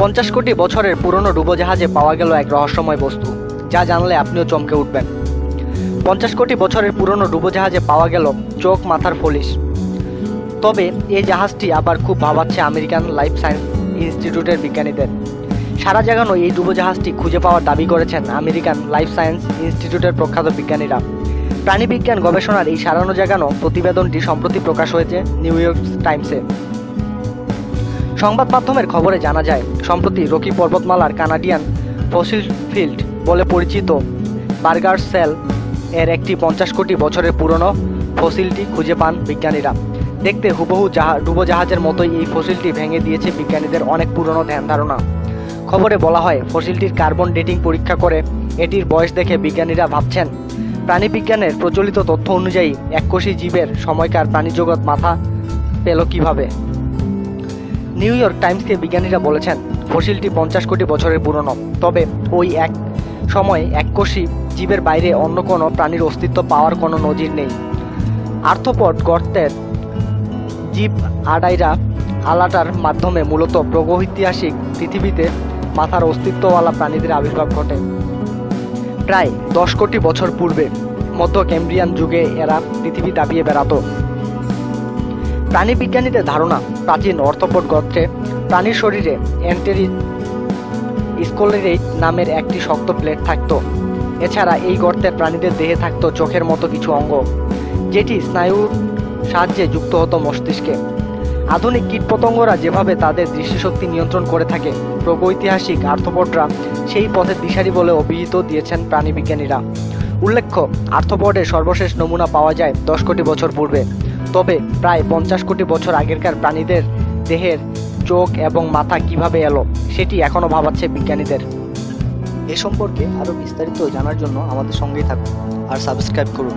পঞ্চাশ কোটি বছরের পুরনো ডুবোজাহাজে পাওয়া গেল এক রহস্যময় বস্তু, যা জানলে আপনিও চমকে উঠবেন। পঞ্চাশ কোটি বছরের পুরনো ডুবোজাহাজে পাওয়া গেল চোখ, মাথার ফলিশ। তবে এই জাহাজটি আবার খুব ভাবাচ্ছে আমেরিকান লাইফ সায়েন্স ইনস্টিটিউটের বিজ্ঞানীদের। সারা জাগানো এই ডুবোজাহাজটি খুঁজে পাওয়ার দাবি করেছেন আমেরিকান লাইফ সায়েন্স ইনস্টিটিউটের প্রখ্যাত বিজ্ঞানীরা। প্রাণীবিজ্ঞান গবেষণার এই সারানো জাগানো প্রতিবেদনটি সম্প্রতি প্রকাশ হয়েছে নিউ ইয়র্ক টাইমসে। সংবাদ মাধ্যমের খবরে জানা যায়, সম্প্রতি রকি পর্বতমালার কানাডিয়ান ফসিল ফিল্ড বলে পরিচিত বার্গার সেল এর একটি পঞ্চাশ কোটি বছরের পুরনো ফসিলটি খুঁজে পান বিজ্ঞানীরা। দেখতে হুবহু জাহা ডুবোজাহাজের মতোই এই ফসিলটি ভেঙে দিয়েছে বিজ্ঞানীদের অনেক পুরনো ধ্যান ধারণা। খবরে বলা হয়, ফসিলটির কার্বন ডেটিং পরীক্ষা করে এটির বয়স দেখে বিজ্ঞানীরা ভাবছেন প্রাণীবিজ্ঞানের প্রচলিত তথ্য অনুযায়ী এককোষী জীবের সময়কার প্রাণীজগৎ মাথা পেল কীভাবে? নিউ ইয়র্ক টাইমসকে বিজ্ঞানীরা বলেছেন, ফসিলটি পঞ্চাশ কোটি বছরের পুরনো। তবে ওই এক সময় এককোষী জীবের বাইরে অন্য কোনো প্রাণীর অস্তিত্ব পাওয়ার কোনো নজির নেই। আর্থপড গর্তের জীব আডাইরা আলাটার মাধ্যমে মূলত প্রগৈতিহাসিক পৃথিবীতে মাথার অস্তিত্বওয়ালা প্রাণীদের আবির্ভাব ঘটে। প্রায় দশ কোটি বছর পূর্বে মধ্য ক্যাম্ব্রিয়ান যুগে এরা পৃথিবী দাবিয়ে বেড়াতো। প্রাণীবিজ্ঞানীদের ধারণা প্রাচীন অর্থপট গর্তে প্রাণীর শরীরে অ্যান্টেরি স্কোলেরেট নামের একটি শক্ত প্লেট থাকতো। এছাড়া এই গর্তের প্রাণীদের দেহে থাকত চোখের মতো কিছু অঙ্গ, যেটি স্নায়ুর সাহায্যে যুক্ত হতো মস্তিষ্কে। আধুনিক কীটপতঙ্গরা যেভাবে তাদের দৃষ্টিশক্তি নিয়ন্ত্রণ করে থাকে প্রগৈতিহাসিক আর্থপটরা সেই পথের দিশারি বলে অভিহিত দিয়েছেন প্রাণীবিজ্ঞানীরা। উল্লেখ্য আর্থপডের সর্বশেষ নমুনা পাওয়া যায় দশ কোটি বছর পূর্বে। তবে প্রায় পঞ্চাশ কোটি বছর আগেরকার প্রাণীদের দেহের চোখ এবং মাথা কীভাবে এলো, সেটি এখনও ভাবাচ্ছে বিজ্ঞানীদের। এ সম্পর্কে আরও বিস্তারিত জানার জন্য আমাদের সঙ্গেই থাকুন আর সাবস্ক্রাইব করুন।